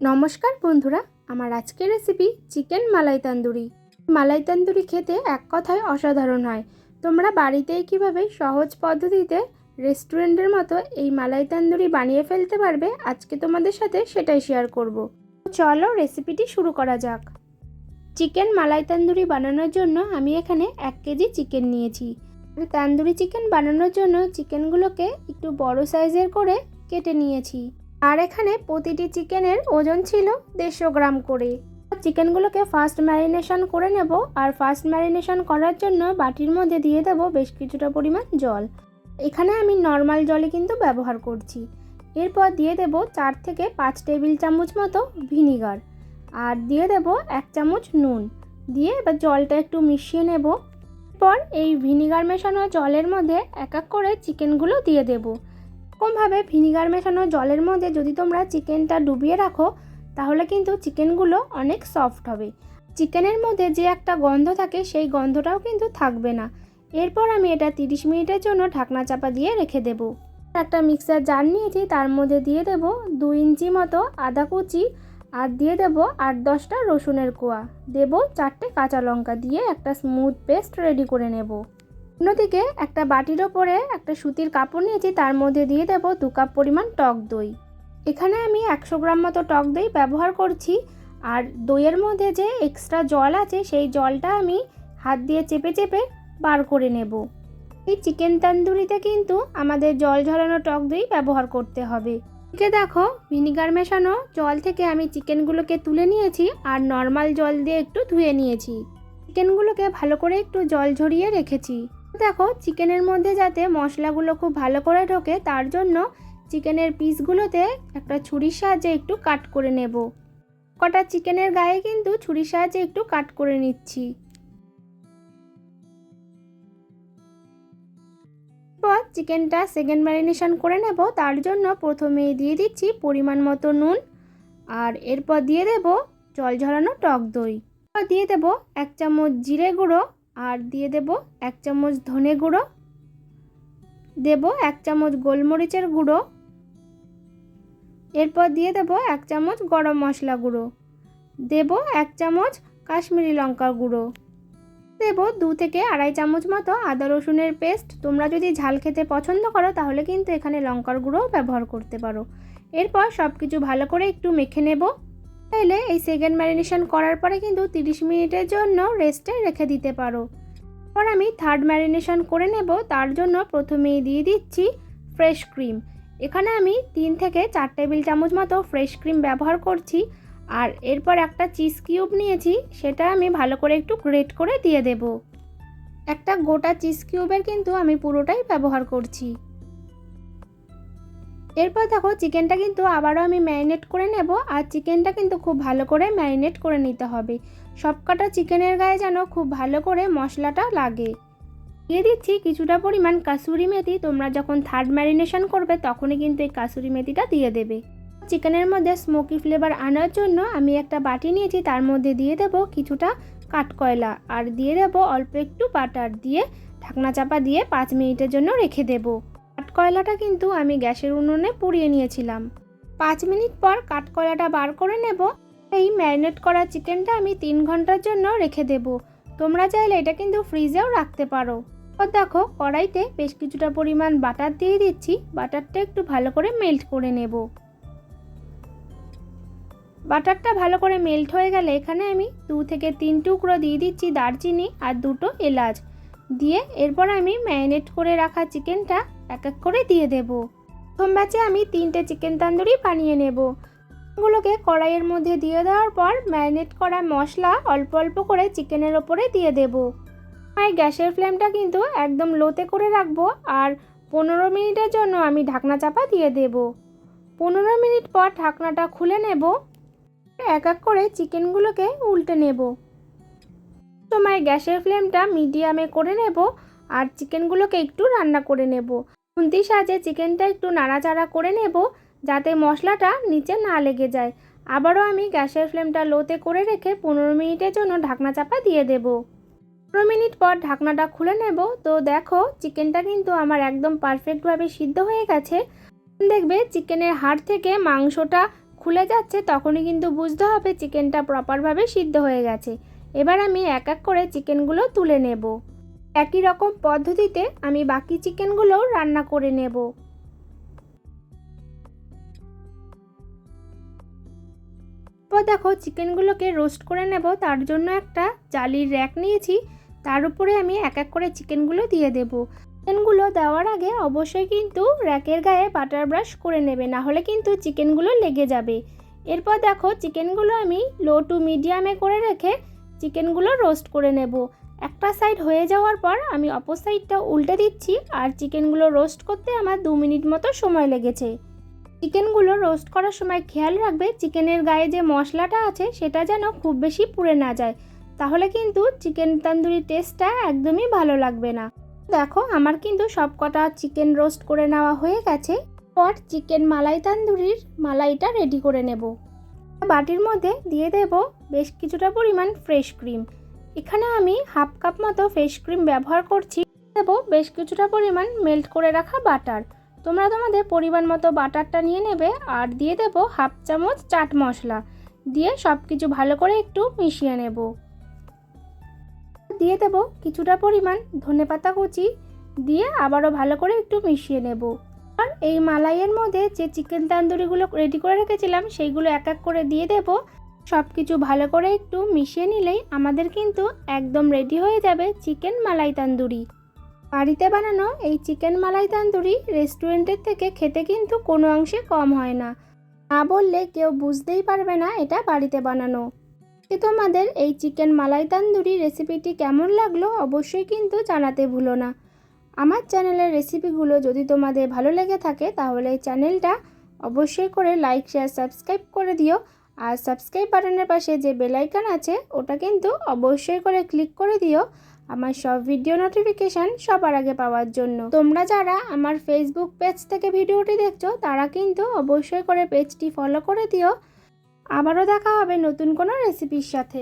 নমস্কার বন্ধুরা, আমার আজকের রেসিপি চিকেন মালাই তান্দুরি। মালাই তান্দুরি খেতে এক কথায় অসাধারণ হয়। তোমরা বাড়িতেই কীভাবে সহজ পদ্ধতিতে রেস্টুরেন্টের মতো এই মালাই তান্দুরি বানিয়ে ফেলতে পারবে, আজকে তোমাদের সাথে সেটাই শেয়ার করব। চলো রেসিপিটি শুরু করা যাক। চিকেন মালাই তান্দুরি বানানোর জন্য আমি এখানে এক কেজি চিকেন নিয়েছি। তান্দুরি চিকেন বানানোর জন্য চিকেনগুলোকে একটু বড় সাইজের করে কেটে নিয়েছি। আর এখানে প্রতিটি চিকেনের ওজন ছিল দেড়শো গ্রাম করে। চিকেনগুলোকে ফার্স্ট ম্যারিনেশন করে নেব আর ফার্স্ট ম্যারিনেশন করার জন্য বাটির মধ্যে দিয়ে দেব বেশ কিছুটা পরিমাণ জল। এখানে আমি নর্মাল জলে কিন্তু ব্যবহার করছি। এরপর দিয়ে দেব চার থেকে পাঁচ টেবিল চামচ মতো ভিনিগার আর দিয়ে দেব এক চামচ নুন। দিয়ে এবার জলটা একটু মিশিয়ে নেব। পর এই ভিনিগার মেশানো জলের মধ্যে এক এক করে চিকেনগুলো দিয়ে দেবো। এরকমভাবে ভিনিগার মেশানো জলের মধ্যে যদি তোমরা চিকেনটা ডুবিয়ে রাখো, তাহলে কিন্তু চিকেনগুলো অনেক সফট হবে। চিকেনের মধ্যে যে একটা গন্ধ থাকে, সেই গন্ধটাও কিন্তু থাকবে না। এরপর আমি এটা তিরিশ মিনিটের জন্য ঢাকনা চাপা দিয়ে রেখে দেব। একটা মিক্সার জার নিয়েছি, তার মধ্যে দিয়ে দেব দু ইঞ্চি মতো আদা কুচি আর দিয়ে দেব আট দশটা রসুনের কোয়া। দেব চারটে কাঁচা লঙ্কা দিয়ে একটা স্মুথ পেস্ট রেডি করে নেব। অন্যদিকে একটা বাটির ওপরে একটা সুতির কাপড় নিয়েছি, তার মধ্যে দিয়ে দেব দু কাপ পরিমাণ টক দই। এখানে আমি একশো গ্রাম মতো টক দই ব্যবহার করছি, আর দইয়ের মধ্যে যে এক্সট্রা জল আছে, সেই জলটা আমি হাত দিয়ে চেপে চেপে বার করে নেব। এই চিকেন তান্দুরিতে কিন্তু আমাদের জল ঝরানো টক দই ব্যবহার করতে হবে। এদিকে দেখো ভিনিগার মেশানো জল থেকে আমি চিকেনগুলোকে তুলে নিয়েছি, আর নর্মাল জল দিয়ে একটু ধুয়ে নিয়েছি। চিকেনগুলোকে ভালো করে একটু জল ঝরিয়ে রেখেছি। দেখো, চিকেনের মধ্যে যাতে মশলাগুলো খুব ভালো করে ঢোকে, তার জন্য চিকেনের পিসগুলোতে একটা ছুরির সাহায্যে একটু কাট করে নেব। কটা চিকেনের গায়ে কিন্তু ছুরির সাহায্যে একটু কাট করে নিচ্ছি। পর চিকেনটা সেকেন্ড ম্যারিনেশন করে নেব, তার জন্য প্রথমেই দিয়ে দিচ্ছি পরিমাণ মতো নুন, আর এরপর দিয়ে দেব জল ঝরানো টক দই। দিয়ে দেব এক চামচ জিরে গুঁড়ো আর দিয়ে দেব এক চামচ ধনে গুঁড়ো, দেব এক চামচ গোলমরিচের গুঁড়ো, এরপর দিয়ে দেব এক চামচ গরম মশলা গুঁড়ো, দেব এক চামচ কাশ্মীরি লঙ্কার গুঁড়ো, দেব দু থেকে আড়াই চামচ মতো আদা রসুনের পেস্ট। তোমরা যদি ঝাল খেতে পছন্দ করো, তাহলে কিন্তু এখানে লঙ্কার গুঁড়োও ব্যবহার করতে পারো। এরপর সব কিছু ভালো করে একটু মেখে নেব। তাইলে এই সেকেন্ড ম্যারিনেশন করার পরে কিন্তু তিরিশ মিনিটের জন্য রেস্টে রেখে দিতে পারো। পর আমি থার্ড ম্যারিনেশন করে নেব, তার জন্য প্রথমেই দিয়ে দিচ্ছি ফ্রেশ ক্রিম এখানে আমি তিন থেকে চার টেবিল চামচ মতো ফ্রেশ ক্রিম ব্যবহার করছি, আর এরপর একটা চিজ কিউব নিয়েছি, সেটা আমি ভালো করে একটু গ্রেট করে দিয়ে দেব। একটা গোটা চিজ কিউবের কিন্তু আমি পুরোটাই ব্যবহার করছি। এরপর দেখো চিকেনটা কিন্তু আবারও আমি ম্যারিনেট করে নেব আর চিকেনটা কিন্তু খুব ভালো করে ম্যারিনেট করে নিতে হবে। সবকটা চিকেনের গায়ে যেন খুব ভালো করে মশলাটা লাগে। দিয়ে দিচ্ছি কিছুটা পরিমাণ কাসুরি মেথি। তোমরা যখন থার্ড ম্যারিনেশন করবে তখনই কিন্তু এই কাসুরি মেথিটা দিয়ে দেবে। চিকেনের মধ্যে স্মোকি ফ্লেভার আনার জন্য আমি একটা বাটি নিয়েছি, তার মধ্যে দিয়ে দেব কিছুটা কাঠকয়লা আর দিয়ে দেব অল্প একটু বাটার দিয়ে ঢাকনা চাপা দিয়ে পাঁচ মিনিটের জন্য রেখে দেবো। কাঠকয়লাটা কিন্তু আমি গ্যাসের উনুনে পুড়িয়ে নিয়েছিলাম। পাঁচ মিনিট পর কাঠকয়লাটা বার করে নেব। এই ম্যারিনেট করা চিকেনটা আমি তিন ঘণ্টার জন্য রেখে দেব। তোমরা চাইলে এটা কিন্তু ফ্রিজেও রাখতে পারো। ও দেখো, কড়াইতে বেশ কিছুটা পরিমাণ বাটার দিয়ে দিচ্ছি। বাটারটা একটু ভালো করে মেল্ট করে নেব। বাটারটা ভালো করে মেল্ট হয়ে গেলে এখানে আমি দু থেকে তিন টুকরো দিয়ে দিচ্ছি দারচিনি আর দুটো এলাচ। দিয়ে এরপর আমি ম্যারিনেট করে রাখা চিকেনটা এক এক করে দিয়ে দেব। প্রথম ব্যাচে আমি তিনটে চিকেন তান্দুরি বানিয়ে নেব। গুলোকে কড়াইয়ের মধ্যে দিয়ে দেওয়ার পর ম্যারিনেট করা মশলা অল্প অল্প করে চিকেনের ওপরে দিয়ে দেব। আর গ্যাসের ফ্লেমটা কিন্তু একদম লোতে করে রাখব আর পনেরো মিনিটের জন্য আমি ঢাকনা চাপা দিয়ে দেব। পনেরো মিনিট পর ঢাকনাটা খুলে নেব। এক এক করে চিকেনগুলোকে উল্টে নেব। সময় গ্যাসের ফ্লেমটা মিডিয়ামে করে নেব আর চিকেনগুলোকে একটু রান্না করে নেব। খুন্তির সাহায্যে চিকেনটা একটু নাড়াচাড়া করে নেব যাতে মশলাটা নিচে না লেগে যায়। আবারও আমি গ্যাসের ফ্লেমটা লোতে করে রেখে পনেরো মিনিটের জন্য ঢাকনা চাপা দিয়ে দেব। পনেরো মিনিট পর ঢাকনাটা খুলে নেব। তো দেখো, চিকেনটা কিন্তু আমার একদম পারফেক্টভাবে সিদ্ধ হয়ে গেছে। দেখবে চিকেনের হাড় থেকে মাংসটা খুলে যাচ্ছে, তখনই কিন্তু বুঝতে হবে চিকেনটা প্রপারভাবে সিদ্ধ হয়ে গেছে। এবার আমি এক এক করে চিকেনগুলো তুলে নেব। একই রকম পদ্ধতিতে আমি বাকি চিকেনগুলোও রান্না করে নেব। দেখো চিকেনগুলোকে রোস্ট করে নেব। তার জন্য একটা জালির র্যাক নিয়েছি। তার উপরে আমি এক এক করে চিকেনগুলো দিয়ে দেব। চিকেনগুলো দেওয়ার আগে অবশ্যই কিন্তু র্যাকের গায়ে বাটার ব্রাশ করে নেবে। না হলে কিন্তু চিকেনগুলো লেগে যাবে। এরপর দেখো চিকেনগুলো আমি লো টু মিডিয়ামে করে রেখে চিকেনগুলো রোস্ট করে নেব। একটা সাইড হয়ে যাওয়ার পর আমি অপর সাইডটা উল্টে দিচ্ছি আর চিকেনগুলো রোস্ট করতে আমার দু মিনিট মতো সময় লেগেছে। চিকেনগুলো রোস্ট করার সময় খেয়াল রাখবে চিকেনের গায়ে যে মশলাটা আছে সেটা যেন খুব বেশি পুড়ে না যায়। তাহলে কিন্তু চিকেন তান্দুরি টেস্টটা একদমই ভালো লাগবে না। দেখো আমার কিন্তু সব কটা চিকেন রোস্ট করে নেওয়া হয়ে গেছে। পর চিকেন মালাই তান্দুরির মালাইটা রেডি করে নেব। বাটির মধ্যে দিয়ে দেব বেশ কিছুটা পরিমাণ ফ্রেশ ক্রিম এখানে আমি হাফ কাপ মতো ফ্রেশ ক্রিম ব্যবহার করছি। দেব বেশ কিছুটা পরিমাণ মেল্ট করে রাখা বাটার তোমরা তোমাদের পরিমাণ মতো বাটারটা নিয়ে নেবে আর দিয়ে দেব হাফ চামচ চাট মশলা। দিয়ে সব কিছু ভালো করে একটু মিশিয়ে নেব। দিয়ে দেব কিছুটা পরিমাণ ধনেপাতা কুচি। দিয়ে আবারও ভালো করে একটু মিশিয়ে নেব। আর এই মালাইয়ের মধ্যে যে চিকেন তান্দুরিগুলো রেডি করে রেখেছিলাম, সেইগুলো এক এক করে দিয়ে দেব। সব কিছু ভালো করে একটু মিশিয়ে নিলেই আমাদের কিন্তু একদম রেডি হয়ে যাবে চিকেন মালাই তান্দুরি। বাড়িতে বানানো এই চিকেন মালাই তান্দুরি রেস্টুরেন্টের থেকে খেতে কিন্তু কোনো অংশে কম হয় না। না বললে কেউ বুঝতেই পারবে না এটা বাড়িতে বানানো। যে তোমাদের এই চিকেন মালাই তান্দুরি রেসিপিটি কেমন লাগল অবশ্যই কিন্তু জানাতে ভুলো না। আমার চ্যানেলের রেসিপিগুলো যদি তোমাদের ভালো লেগে থাকে, তাহলে চ্যানেলটা অবশ্যই করে লাইক শেয়ার সাবস্ক্রাইব করে দিও। আর সাবস্ক্রাইব বাটনের পাশে যে বেলাইকান আছে, ওটা কিন্তু অবশ্যই করে ক্লিক করে দিও আমার সব ভিডিও নোটিফিকেশান সবার আগে পাওয়ার জন্য। তোমরা যারা আমার ফেসবুক পেজ থেকে ভিডিওটি দেখছ, তারা কিন্তু অবশ্যই করে পেজটি ফলো করে দিও। আবারও দেখা হবে নতুন কোনো রেসিপির সাথে।